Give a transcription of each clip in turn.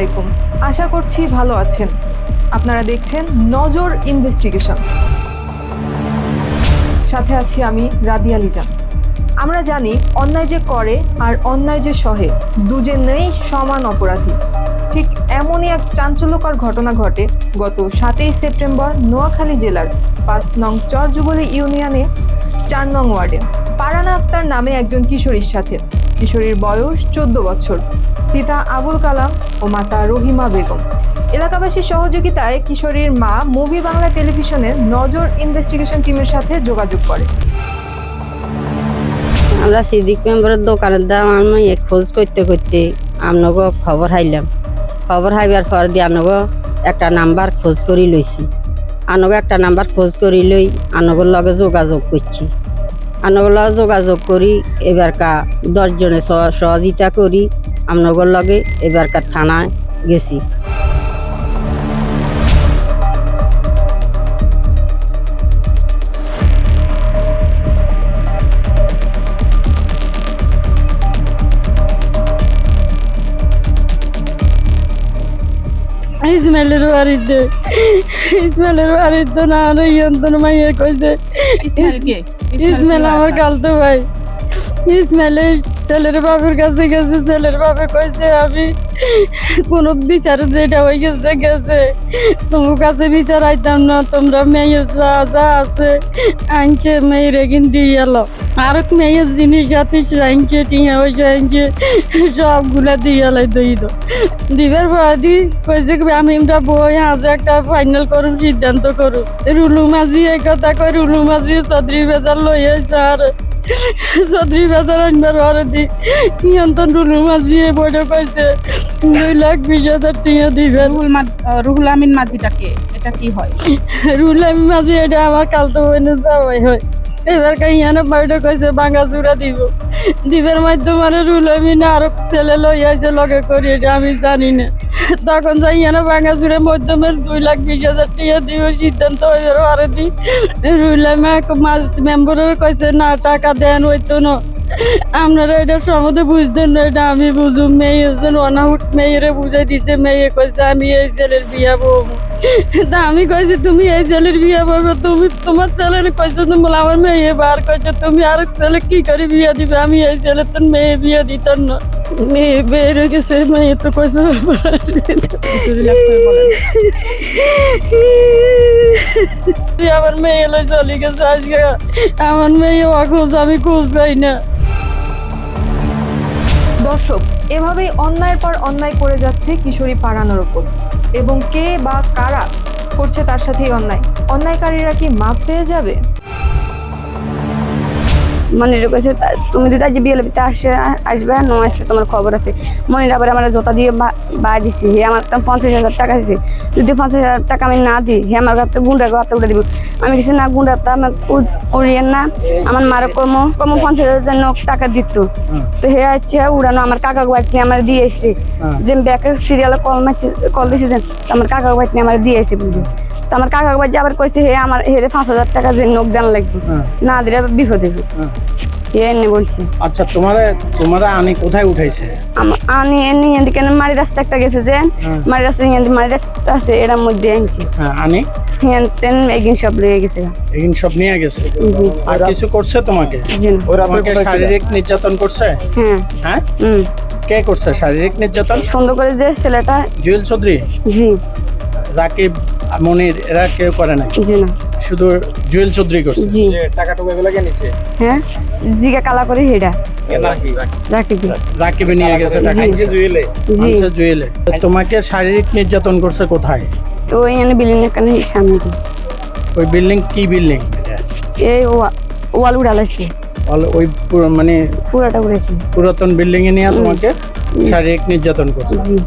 আলাইকুম। আশা করছি ভালো আছেন। আপনারা দেখছেন নজর ইনভেস্টিগেশন। সাথে আছি আমি রাদিয়া লিজান। আমরা জানি অন্যায় যে করে আর অন্যায় যে সহে, দুজনেই সমান অপরাধী। ঠিক এমনই এক চাঞ্চল্যকর ঘটনা ঘটে গত সাতই সেপ্টেম্বর নোয়াখালী জেলার পাঁচ নং চরযুবলী ইউনিয়নে চার নং ওয়ার্ডে। পারানা আক্তার নামে একজন কিশোরীর সাথে। কিশোরীর বয়স চোদ্দ বছর। পিতা আবুল কালাম ও মাতা রহিমা বেগম। এলাকাবাসীর সহযোগিতায় কিশোরীর মা মুভি বাংলা টেলিভিশনের নজর ইনভেস্টিগেশন টিমের সাথে যোগাযোগ করে। আমরা সিদ্দিক মেম্বারের দোকানের দাম আমি খোঁজ করতে করতে আপনাকে খবর হাইলাম। খবর হাইবার পর দিয়ে আপনাকে একটা নাম্বার খোঁজ করি লইছি। আনগো একটা নাম্বার খোঁজ করি লই আনগর লগে যোগাযোগ করছি। আনগর লগে যোগাযোগ করি, এবারকা দশজনে সহ- সহযোগিতা করি আপনাগর লগে এবারকার থানায় গেছি। ইসমাইলের বাড়িতে ইসমাইলের বাড়িতে না আর ইয়ন্তন মাইয়ে কইছে ইসমাইল আমার কালতো ভাই। ইসমাইলের ছেলের বাপের কাছে গেছে, ছেলের বাপে কইছে, আমি কোন বিচার যেটা হয়ে গেছে গেছে। তোমার কাছে বিচার আইতাম না, তোমরা মেয়ে যা যা আছে আনছে মেয়েরে কিন দিয়ে এলো আর মেয়ের জিনিস যাতে আনছে টিয়া পয়সা আনছে সবগুলা দিয়ে এলাই দই দো দিবার বাদি কইছে আমি আমরা বই আজ একটা ফাইনাল করুম সিদ্ধান্ত করুম রুলু মাঝি এই কথা কই রুলু মাঝি চৌধুরী বেজার লই আইছে আর চৌধুরী বেজার আনবার পরে দি নিয়ন্ত্রণ রুলু মাঝি এই বইটা কইছে দুই লাখ বিশ হাজার টিয়া রুহুল মাঝ রুহুল আমিন মাঝিটাকে এটা কি হয়? রুল আমি মাঝি এটা আমার কালতো বইনে যাওয়াই হয়। এবার কাইয়ানা বাড়িটা কইছে ভাঙা চূড়া দিব। দিবের মাধ্যমে রুল আমি না আরও ছেলে লগে করি এটা আমি জানি না। তখন যাই ইয়ানা ভাঙা চূড়া মাধ্যমের দুই লাখ বিশ হাজার টাকা দিব সিদ্ধান্ত হইবার আরে দি আমি মেম্বারের কইছে না, টাকা দেন হইতো না। আপনারা এটা সমুদ্রে বুঝতেন না, এটা আমি বুঝুম, মেয়ে যেন অনাহুট মেয়েরে বুঝাই দিছে, মেয়ে কইছে, আমি এই ছেলের বিয়া বউ। তা আমি কইছি, তুমি এই ছেলের বিয়ে বলবে তুমি, তোমার ছেলের কইছো তুমি আমার মেয়ে বার কইছো, তুমি আর ছেলে কি করে বিয়ে দিবে? আমি এই ছেলে তোর মেয়ে বিয়ে দিতাম না। মেয়ে বের হয়ে গেছে মেয়ে তো হয়ে বলেন আমার মেয়ে লই চলে গেছে আজকে আমার মেয়ে অখোঁজ আমি খোঁজ পাই না দর্শক এভাবেই অন্যায়ের পর অন্যায় করে যাচ্ছে কিশোরী পাড়ানোর ওপর এবং কে বা কারা করছে তার সাথেই অন্যায়? অন্যায়কারীরা কি মাপ পেয়ে যাবে? মনির কইছে তা- তুমি যদি আজ বিয়ে লবিতে আসে আসবে ন আসতে তোমার খবর আছে। মনির আবার আমার জোতা দিয়ে বা- দিছি হে আমার কাছে পঞ্চাশ হাজার টাকা দিছে। যদি পঞ্চাশ হাজার টাকা আমি না দিই হে আমার কাছে গুন্ডার কাছে উঠে দিব। আমি কিছু না গুন্ডার তা আমার না। আমার মার কর্ম কর্ম পঞ্চাশ হাজার জন্য টাকা দিত। তো হে হচ্ছে উড়ানো আমার কাকা বাইক নিয়ে আমার দিয়েছে। যে ব্যাকের সিরিয়ালে কল মারছে কল দিয়েছে আমার কাকা বাইক নিয়ে আমার দিয়েছে বুঝলি তো আমার কাকা বাইক আবার কইছে হে আমার হেরে পাঁচ হাজার টাকা যে নোক দেন লাগবে না দিলে আবার বিপদ হবে এ এনে বলছি? আচ্ছা তোমারে তোমারে আনি কোথায় উঠাইছে? আম- আমি এনে এদিকে মারি রাস্তা একটা গেছে যে মারি রাস্তা এখান মারি রাস্তা আছে এটার মধ্যে আনছি। হ্যাঁ আনি। হ্যাঁ সব লয়ে গেছে। এখানে সব নিয়ে গেছে। জি। আর কিছু করছে তোমাকে? জি। তোমাকে শারীরিক নির্যাতন করছে? হ্যাঁ। হ্যাঁ? কে করছে শারীরিক নির্যাতন? সুন্দর করে যে ছেলেটা জুয়েল চৌধুরী? জি। রাকিব মনির এরা কেউ করে নাই। জি না। শুধু জুয়েল চৌধুরী করছে। জি। টাকা টুকা গুলো কে নিছে? হ্যাঁ? জিগা কালা করে হেডা। রাখি নিয়ে গেছে টাকা। জি। জুয়েলে। জি। জুয়েলে। তোমাকে শারীরিক নির্যাতন করছে কোথায়? তো এখানে বিল্ডিং এখানে সামনে ওই বিল্ডিং কি বিল্ডিং? এই ওয়া- ওয়াল উড়ালাইছে। ওই মানে পুরাটা উড়েছে পুরাতন বিল্ডিং এ নিয়ে তোমাকে শারীরিক নির্যাতন করছে। জি।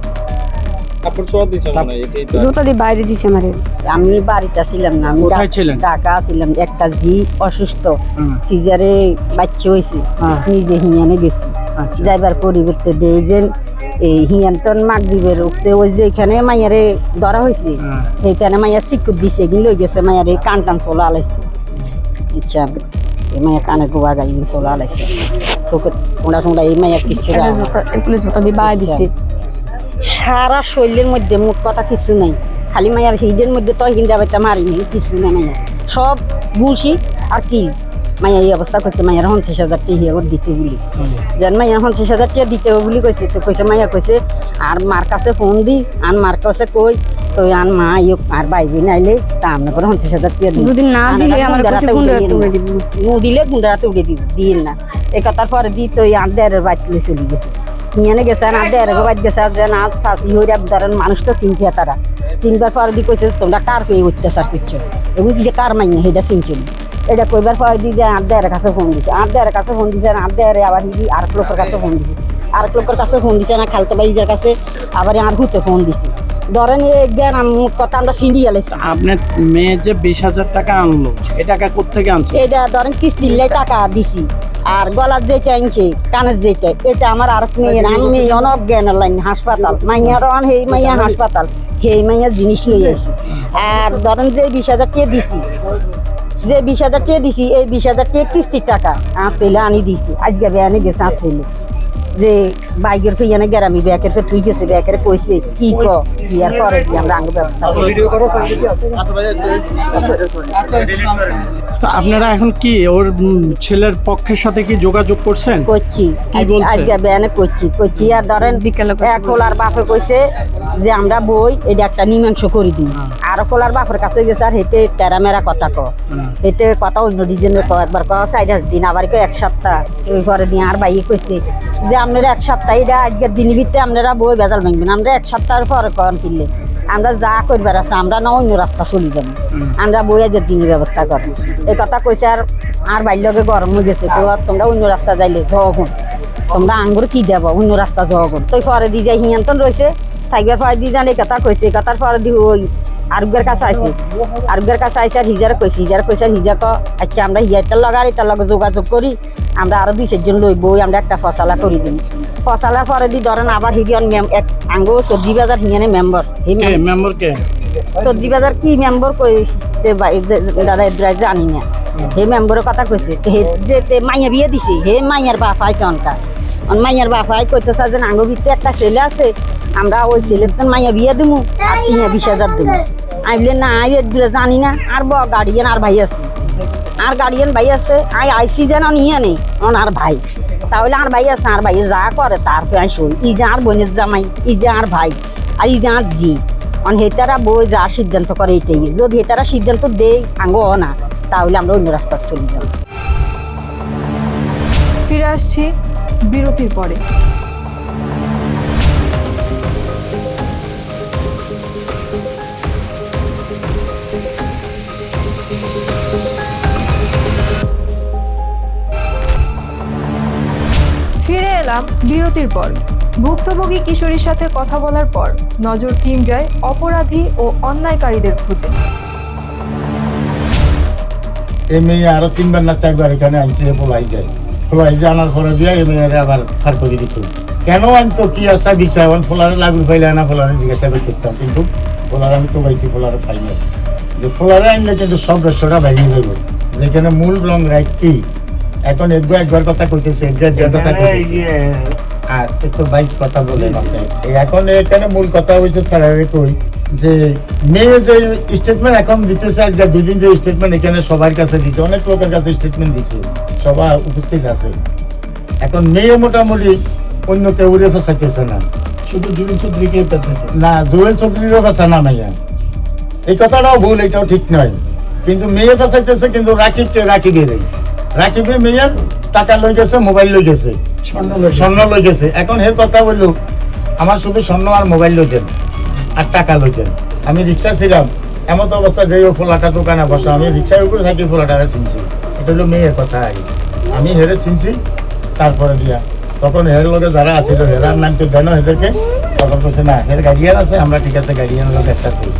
কাপড় চোয়া দিছে মনে এটাই তো জুতা দিয়ে বাইরে দিছে আমারে। আমি বাড়িতে ছিলাম না আমি কোথায় ছিলেন? ঢাকা ছিলাম একটা জি অসুস্থ সিজারে বাচ্চা হয়েছে হ্যাঁ। নিজে হিয়ানে গেছি। আচ্ছা। যাইবার পরিবর্তে দেই যে এই হিয়ান্তন ওই যে এখানে মাইয়ারে ধরা হয়েছে হ্যাঁ। এইখানে মাইয়া সিকুর দিছে এগিন লই গেছে মাইয়ারে কান টান চলা আলাইছে আচ্ছা এই মাইয়া কানে গোয়া গাই চলা আলাইছে চোখের টোঁড়া টোঁড়া এই মাইয়া কিছু জুতা এগুলো জুতা দিয়ে বাইরে দিছে। সারা শরীরের মধ্যে মুখ কথা কিছু নাই। খালি মাইয়ার হিডের মধ্যে তো হিন্দা বাচ্চা মারি নেই কিছু নেই মাইয়া। সব ঘুষি আর কি। মাইয়া এই অবস্থা করছে মাইয়ার পঞ্চাশ হাজার টিহি ওর দিতে বলি। যেন মাইয়া পঞ্চাশ হাজার টিয়া দিতে হবে বলি কইছে তো কইছে মাইয়া কইছে আর মার কাছে ফোন দি আর মার কাছে কই তো আন মা ইয়ে আর বাইবি বোন আইলে তা আমরা করে পঞ্চাশ হাজার টিয়া দিই যদি না দিলে আমার কাছে গুন্ডারা তুলে দিব। নু দিলে গুন্ডারা উড়ে দিব দিন না। এই কথার পরে দি তো আর দেড়ের বাচ্চা চলে গেছে। নিয়ে গেছে আর দেড়ের বাদ গেছে যে না শাসি হইয়া ধরেন মানুষ তো চিনছে তারা। চিনবার পরে দি কইছে তোমরা কার পেয়ে অত্যাচার করছ এবং যে কার মাইনে সেটা চিনছিল এটা কইবার পরে দি যে আর দেড়ের কাছে ফোন দিছে। আর দেড়ের কাছে ফোন দিছে আর দেড়ে আবার হিদি আর লোকের কাছে ফোন দিছে। আর লোকের কাছে ফোন দিছে না খালতো বাইজের কাছে আবার আর হুতে ফোন দিছে। ধরেন জ্ঞান কথা আমরা সিঁড়িয়ে আলাইছি আপনার মেয়ে যে বিশ হাজার টাকা আনলো এ টাকা কোথেকে আনছে? এটা ধরেন কিস্তিলে টাকা দিছি। আর গলার যেটা আনছে কানের যেটা এটা আমার আর মেয়ের আমি অনেক জ্ঞানের লাইন হাসপাতাল মাইয়ার অন সেই মাইয়া হাসপাতাল সেই মাইয়া জিনিস নিয়ে আসি আর ধরেন যে বিশ হাজার টাকা দিছি যে বিশ হাজার টাকা দিছি এই বিশ হাজার টাকা কিস্তির টাকা আসলে আনি দিছি। আজকে আনি গেছে আসলে যে বাইকের ফিয়ানে গেরামি ব্যাকের ফে তুই গেছে ব্যাকের কইছে কি ক কি আর করে কি আমরা আঙ্গ ব্যবস্থা। তো আপনারা এখন কি ওর ছেলের পক্ষের সাথে কি যোগাযোগ করছেন? করছি। কি আজ- বলছে? আজকে বেয়ানে করছি করছি। আর ধরেন এক কোলার বাপে কইছে যে আমরা বই এটা একটা নিমাংস করে দিই। আর কোলার বাপের কাছে গেছে আর হেঁটে তেরা মেরা কথা ক। হেঁটে কথা অন্য ডিজাইনের ক একবার ক সাইড দিন আবার এক সপ্তাহ ওই ঘরে দিয়ে আর বাইয়ে কইছে যে আপনারা এক সপ্তাহ এটা আজকের দিনের ভিতরে আপনারা বই বেজাল ভাঙবেন। আমরা এক সপ্তাহের পরে কন কিনলে। আমরা যা করবার আছে, আমরা না অন্য রাস্তা চলে যাব। আমরা বই আজকের দিনের ব্যবস্থা করব এই কথা কইছে আর আর বাল্যকে গরম হয়ে গেছে, তো তোমরা অন্য রাস্তা যাইলে যখন তোমরা আঙ্গুর কি দেবো? অন্য রাস্তা যখন তো পরে দি যাই হিয়ান্তন রয়েছে থাইগার পরে দি জানে কথা কইছে, এই কথার পরে দি ওই আরোগ্যের কাছে আইছে। আরোগ্যের কাছে আইসে আর হিজার কইছে হিজার কইছে আর হিজা ক আচ্ছা আমরা হিয়ারটা লাগাই তার লগে যোগাযোগ করি আমরা আরও দুই চারজন লইব আমরা একটা ফসলা করি দিই ফসলার পরে দি ধরেন আবার হিজন মেম এক আঙ্গো সবজি বাজার হিয়ানে মেম্বার মেম্বার কে সবজি বাজার কি মেম্বার কই যে- দাদা এদ্রাই জানি না। হে মেম্বারের কথা কইছে হে যে মাইয়া বিয়ে দিছে হে মাইয়ার বাপ আইছে অনকা। অন মাইয়ার বাপ আই কইতেছে যে আঙ্গ ভিতরে একটা ছেলে আছে আমরা ওই ছেলে তো মাইয়া বিয়ে দিমু আর তিন বিশ হাজার দিমু। আমি বলে না আই এগুলো জানি না আর ব গার্ডিয়ান আর ভাই আছে। আর গার্ডিয়ান ভাই আছে আই আইসি যেন নিয়ে নেই অন আর ভাই। তাহলে আর ভাই আছে আর ভাই যা করে তার ফ্যান শুই ই যে আর বোনের জামাই ই যে আর ভাই আর ই যে আর জি অন হেতারা বই যা সিদ্ধান্ত করে এটাই। যদি হেতারা সিদ্ধান্ত দেয় আঙ্গ না তাহলে আমরা অন্য রাস্তা চলে যাব। ফিরে আসছি বিরতির পরে। এলাম বিরতির পর। ভুক্তভোগী কিশোরীর সাথে কথা বলার পর নজর টিম যায় অপরাধী ও অন্যায়কারীদের খুঁজে। মেয়ে আরও তিনবার না চারবার এখানে আনছে পলাই যায়। যায় আনার পরে আবার ফার করে দিত। কেন আনতো কি আসা বিষয়? পাইলে না, ফোলারে জিজ্ঞাসা করে দেখতাম। কিন্তু ফোলার আমি তো পাইছি, ফোলারে পাই যে আনলে কিন্তু সব রসটা ভেঙে যাব যেখানে মূল রং রাইট কি? এখন একবার একবার কথা কইতেছে একবার একবার কথা কইতেছে। আর একটু বাইক কথা বলে। এখন এখানে মূল কথা হয়েছে স্যারের কই যে মেয়ে যে স্টেটমেন্ট এখন দিতেছে আজকে দুদিন যে স্টেটমেন্ট এখানে সবার কাছে দিছে অনেক লোকের কাছে স্টেটমেন্ট দিছে সবাই উপস্থিত আছে। এখন মেয়ে মোটামুটি অন্য কেউ ফেসাইতেছে না। শুধু জুবিন চৌধুরীকে পেছাইতেছে না জুয়েল চৌধুরীরও ফেসা না মাইয়া। এই কথাটাও ভুল এটাও ঠিক নয়। কিন্তু মেয়ে ফেসাইতেছে কিন্তু রাকিবকে রাকিবের রাকিবের মেয়ের টাকা লই গেছে মোবাইল লই গেছে। স্বর্ণ লই গেছে। এখন এর কথা বলল আমার শুধু স্বর্ণ আর মোবাইল লইতেন আর টাকা লইতেন আমি রিক্সা ছিলাম এমন তো অবস্থা যে ও ফোলাটা দোকানে বসা আমি রিক্সার উপরে থাকি ফোলাটারে চিনছি। এটা হলো মেয়ের কথা আর আমি হেরে চিনছি তারপরে দিয়া তখন হের লোকে যারা আছিল হেরার নাম তো দেন হেদেরকে? তখন না হের গাড়িয়ান আছে আমরা ঠিক আছে গাড়িয়ান লোক একসাথে করি।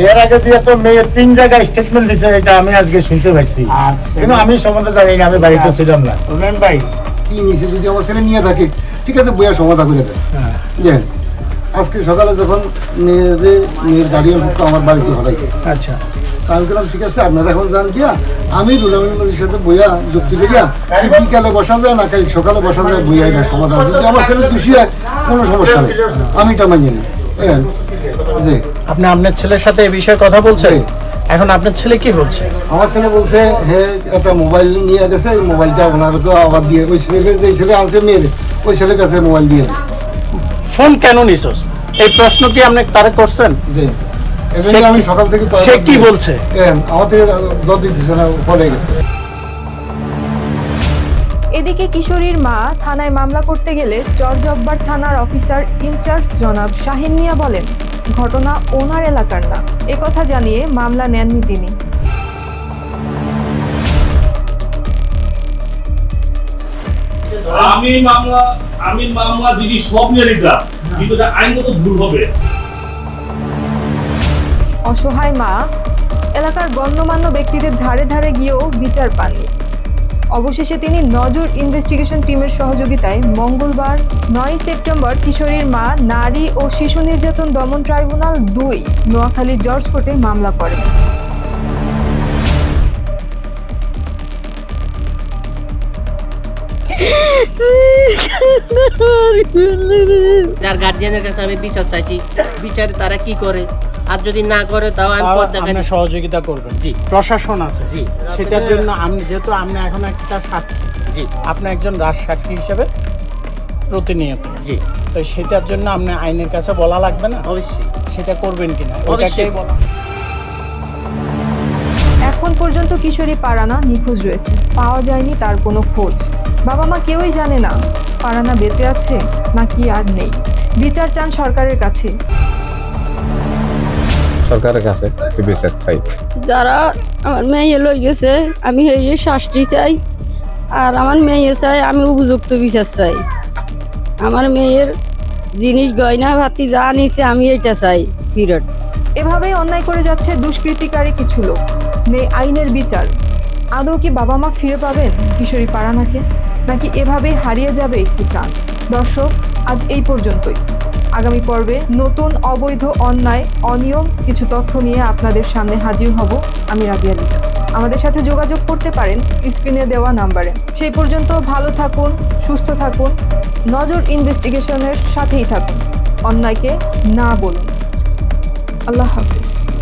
এর আগে দিয়ে তো মেয়ে তিন জায়গায় স্টেটমেন্ট দিছে এটা আমি আজকে শুনতে পারছি আচ্ছা। কিন্তু আমি সম্বন্ধে জানি না আমি বাড়িতে ছিলাম না। রুমেন ভাই কি নিয়েছে যদি আমার ছেলে নিয়ে থাকে? ঠিক আছে বইয়া সমাধা করে দেয়। হ্যাঁ। আজকে সকালে যখন মেয়ের মেয়ের গার্ডিয়ান আমার বাড়িতে হলাইছে আচ্ছা। আমি বললাম ঠিক আছে আপনারা এখন যান গিয়া। আমি রুলামিন নদীর সাথে বইয়া যুক্তি করিয়া বিকালে বসা যায় না কাল সকালে বসা যায় বইয়া এটা সমাধান যদি আমার ছেলে হয় কোনো সমস্যা নেই। আমি এটা মানি না হ্যাঁ জি। আপনি আপনার ছেলের সাথে এই বিষয়ে কথা বলছেন? এখন আপনার ছেলে কি বলছে? আমার ছেলে বলছে হে একটা মোবাইল নিয়ে গেছে এই মোবাইলটা ওনারকে আবার দিয়ে ওই ছেলে যে ছেলে আনছে মেয়ের ওই ছেলের কাছে মোবাইল দিয়ে ফোন কেন নিছস? এই প্রশ্ন কি আপনি তারা করছেন? জি। আমি সকাল থেকে সে কি বলছে? হ্যাঁ, আমার থেকে দর দিতেছে না পড়ে গেছে। এদিকে কিশোরীর মা থানায় মামলা করতে গেলে চরজব্বার থানার অফিসার ইনচার্জ জনাব শাহিন মিয়া বলেন ঘটনা ওনার এলাকার না। একথা জানিয়ে মামলা নেননি তিনি। আমি মামলা আমি মামলা দিদি সব নিয়ে নিতাম কিন্তু আইনগত ভুল হবে। অসহায় মা, এলাকার গণ্যমান্য ব্যক্তিদের ধারে ধারে গিয়েও বিচার পাননি। অবশেষে তিনি নজর ইনভেস্টিগেশন টিমের সহযোগিতায় মঙ্গলবার নয় সেপ্টেম্বর কিশোরীর মা, নারী ও শিশু নির্যাতন দমন ট্রাইব্যুনাল দুই নোয়াখালী জর্জ কোর্টে মামলা করেন। যার গার্জিয়ানের কাছে আমি বিচার চাইছি, বিচারে তারা কি করে? আর যদি না করে তাও আমি আপনি সহযোগিতা করবেন। জি। প্রশাসন আছে। জি। সেটার জন্য আপনি যেহেতু আপনি এখন একটা সাক্ষী জি। আপনি একজন রাজ সাক্ষী হিসেবে প্রতিনিয়ত। জি। তো সেটার জন্য আপনি আইনের কাছে বলা লাগবে না? অবশ্যই। সেটা করবেন কিনা? ওটাকেই বলা এখন পর্যন্ত কিশোরী পারানা নিখোঁজ রয়েছে। পাওয়া যায়নি তার কোনো খোঁজ। বাবা মা কেউই জানে না পারানা বেঁচে আছে নাকি আর নেই। বিচার চান সরকারের কাছে। সরকারের কাছে বিচার চাই। যারা আমার মেয়ে লই গেছে আমি এই শাস্তি চাই। আর আমার মেয়ে চাই আমি উপযুক্ত বিচার চাই। আমার মেয়ের জিনিস গয়না ভাতি যা নিছে আমি এটা চাই ফিরত এভাবেই অন্যায় করে যাচ্ছে দুষ্কৃতিকারী কিছু লোক। নেই আইনের বিচার। আদৌ কি বাবা মা ফিরে পাবেন কিশোরী পারানাকে নাকি এভাবেই হারিয়ে যাবে একটি প্রাণ? দর্শক আজ এই পর্যন্তই। আগামী পর্বে নতুন অবৈধ অন্যায়, অনিয়ম, কিছু তথ্য নিয়ে আপনাদের সামনে হাজির হব আমি রাজিয়া লিজা আমাদের সাথে যোগাযোগ করতে পারেন স্ক্রিনে দেওয়া নাম্বারে। সেই পর্যন্ত ভালো থাকুন, সুস্থ থাকুন, নজর ইনভেস্টিগেশনের সাথেই থাকুন। অন্যায়কে না বলুন। আল্লাহ হাফিজ।